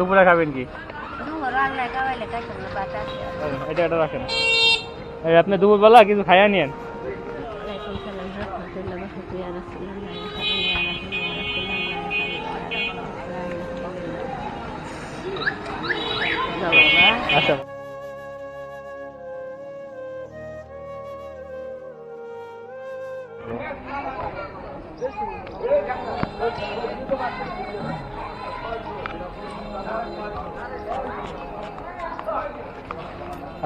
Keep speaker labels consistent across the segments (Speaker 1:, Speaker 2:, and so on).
Speaker 1: দুপুরে খাবেন কি? এটা এটা রাখেন। এই আপনি দুপুরবেলা কিছু খাইয়া নিয়েন।
Speaker 2: আলাইকুম সালাম রহমতুল্লাহ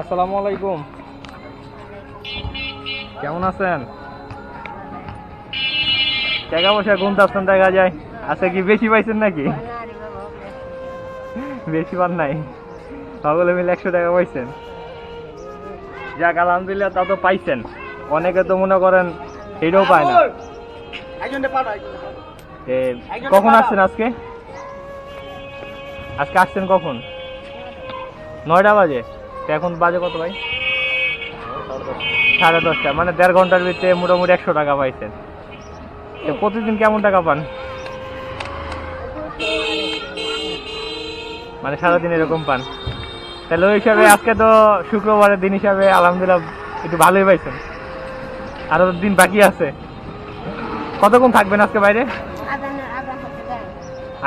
Speaker 1: আসসালামু আলাইকুম। কেমন আছেন? টাকা পয়সা গুনতে দেখা যায়। আচ্ছা কি বেশি পাইছেন নাকি? বেশি পান নাই। সকলে মিলে একশো টাকা পাইছেন। যাক আলহামদুলিল্লাহ তা তো পাইছেন। অনেকে তো মনে করেন এটাও পায় না। কখন আসছেন আজকে? আজকে আসছেন কখন? নয়টা বাজে? এখন বাজে কত ভাই? সাড়ে দশটা মানে দেড় ঘণ্টার ভিতরে মোটামুটি একশো টাকা পাইছেন। তো প্রতিদিন কেমন টাকা পান? মানে সারাদিন এরকম পান। তাহলে ওই হিসাবে আজকে তো শুক্রবারের দিন হিসাবে আলহামদুলিল্লাহ একটু ভালোই পাইছেন। আরও তো দিন বাকি আছে। কতক্ষণ থাকবেন আজকে বাইরে?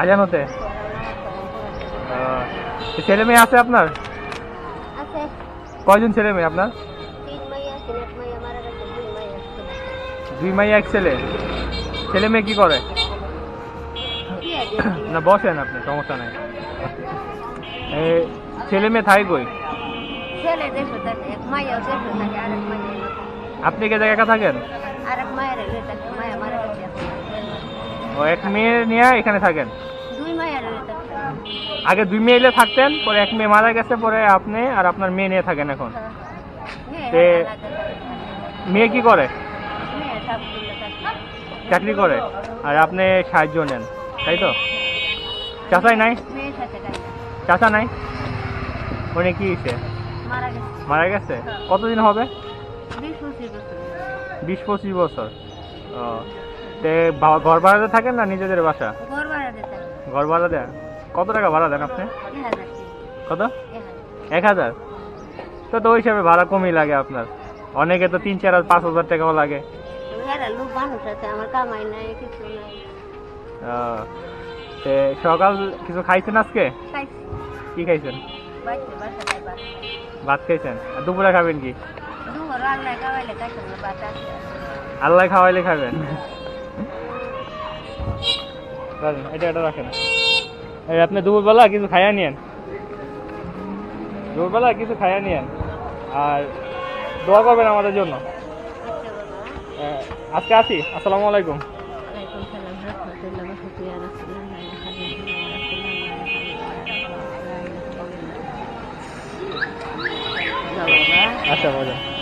Speaker 1: আজান হতে। আহ, ছেলে মেয়ে আছে আপনার? কয়জন ছেলে মেয়ে আপনার?
Speaker 2: দুই মাইয়া
Speaker 1: এক ছেলে। ছেলে। মেয়ে কি করে? না বসেন আপনি সমস্যা নাই। ছেলে মেয়ে থাকে কই আপনি কে জায়গা একা থাকেন। ও এক মেয়ে নিয়ে এখানে থাকেন? আগে দুই মেয়ে এলে থাকতেন পরে এক মেয়ে মারা গেছে পরে আপনি আর আপনার মেয়ে নিয়ে থাকেন এখন।
Speaker 2: মেয়ে
Speaker 1: তে- মেয়ে কি করে? চাকরি করে। আর আপনি সাহায্য নেন তাই তো? চাচাই নাই? চাচা নাই? উনি কি হয়েছে?
Speaker 2: মারা গেছে।
Speaker 1: কতদিন হবে?
Speaker 2: বিশ পঁচিশ বছর।
Speaker 1: ও ঘর ভাড়াতে থাকেন না নিজেদের বাসা?
Speaker 2: ঘর ভাড়া
Speaker 1: দেন? কত টাকা ভাড়া দেন আপনি? কত?
Speaker 2: এক হাজার?
Speaker 1: তো তো ওই হিসাবে ভাড়া কমই লাগে আপনার। অনেকে তো তিন চার পাঁচ হাজার টাকাও লাগে। সকাল কিছু খাইছেন আজকে? কি খাইছেন? ভাত খাইছেন। আর দুপুরে খাবেন কি? আল্লাহ খাওয়াইলে খাবেন। এটা এটা রাখেন। আপনি দুপুরবেলা কিছু খাইয়া নিয়েন। দুপুরবেলা কিছু খাইয়া নিয়েন। আর দোয়া করবেন আমাদের জন্য। আজকে আসি। আসসালামু আলাইকুম। আচ্ছা বলেন।